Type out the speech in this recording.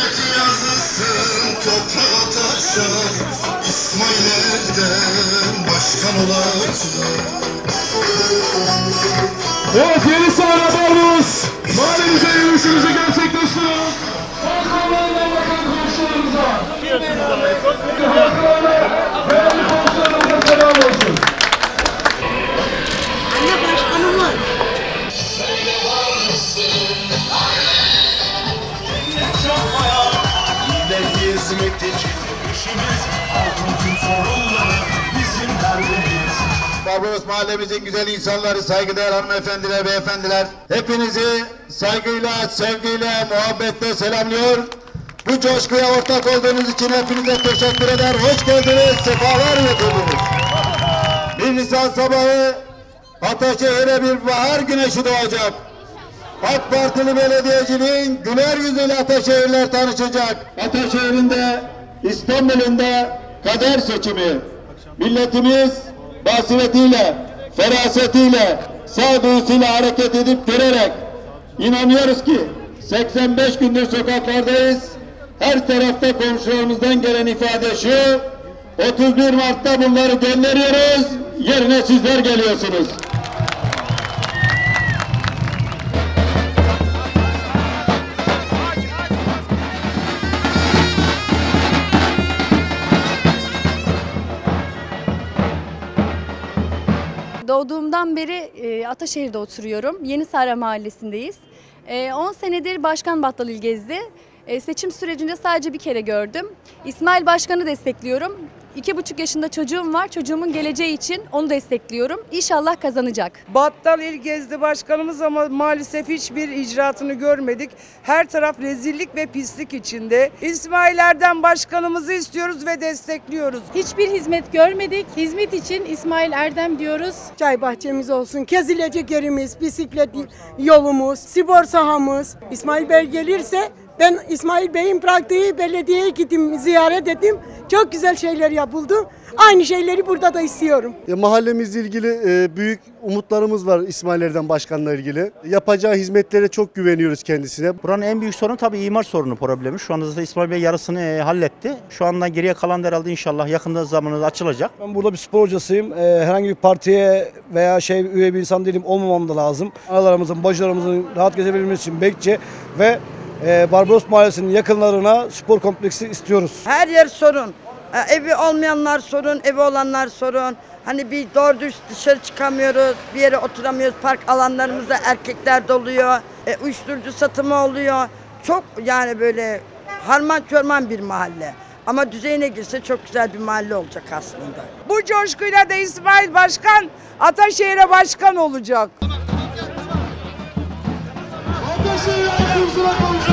Rahmet yazısın toprağa taşa İsmail Erdem başkan olacak Evet yeni sahne Barbaros. Mahallemize yürüyüşümüzü gerçekleştiriyoruz. Kalkanlarla bakan komşularımıza Biliyorsunuz ama Barbaros mahallemizin güzel insanları, saygıdeğer hanımefendiler, beyefendiler. Hepinizi saygıyla, sevgiyle, muhabbetle selamlıyor. Bu coşkuya ortak olduğunuz için hepinize teşekkür eder. Hoş geldiniz, sefalar getirdiniz. 1 Nisan sabahı Ataşehir'e bir bahar güneşi doğacak. AK Partili belediyeciliğin güler yüzüyle Ataşehirler tanışacak. Ataşehir'in de İstanbul'un da kader seçimi. Milletimiz basiretiyle, ferasetiyle, sağduyusuyla hareket edip görerek inanıyoruz ki 85 gündür sokaklardayız. Her tarafta komşularımızdan gelen ifade şu. 31 Mart'ta bunları gönderiyoruz. Yerine sizler geliyorsunuz. Doğduğumdan beri e, Ataşehir'de oturuyorum. Yeni Sara Mahallesi'ndeyiz. E, 10 senedir Başkan Battal İlgezdi. E, seçim sürecinde sadece bir kere gördüm. İsmail Başkan'ı destekliyorum. İki buçuk yaşında çocuğum var. Çocuğumun geleceği için onu destekliyorum. İnşallah kazanacak. Battal il gezdi başkanımız ama maalesef hiçbir icraatını görmedik. Her taraf rezillik ve pislik içinde. İsmail Erdem başkanımızı istiyoruz ve destekliyoruz. Hiçbir hizmet görmedik. Hizmet için İsmail Erdem diyoruz. Çay bahçemiz olsun, kezilecek yerimiz, bisiklet yolumuz, spor sahamız. İsmail Bey gelirse ben İsmail Bey'in bıraktığı belediyeye gittim, ziyaret ettim. Çok güzel şeyler yapıldı. Aynı şeyleri burada da istiyorum. E, Mahallemizle ilgili e, büyük umutlarımız var İsmail Erdem Başkan'la ilgili. Yapacağı hizmetlere çok güveniyoruz kendisine. Buranın en büyük sorunu tabii imar sorunu problemi. Şu anda zaten İsmail Bey yarısını e, halletti. Şu andan geriye kalan da herhalde inşallah yakında zamanında açılacak. Ben burada bir spor hocasıyım. Ee, herhangi bir partiye veya şey üye bir insan değilim olmamam da lazım. Analarımızın, bacılarımızın rahat gezebilmesi için Bekçe ve e, Barbaros Mahallesi'nin yakınlarına spor kompleksi istiyoruz. Her yer sorun. Ee, Evi olmayanlar sorun, evi olanlar sorun. Hani bir doğru dürüst dışarı çıkamıyoruz, bir yere oturamıyoruz. Park alanlarımızda erkekler doluyor, e, uyuşturucu satımı oluyor. Çok yani böyle harman çorman bir mahalle. Ama düzeyine girse çok güzel bir mahalle olacak aslında. Bu coşkuyla da İsmail Başkan Ataşehir'e başkan olacak. Ataşehir kursuna komşular.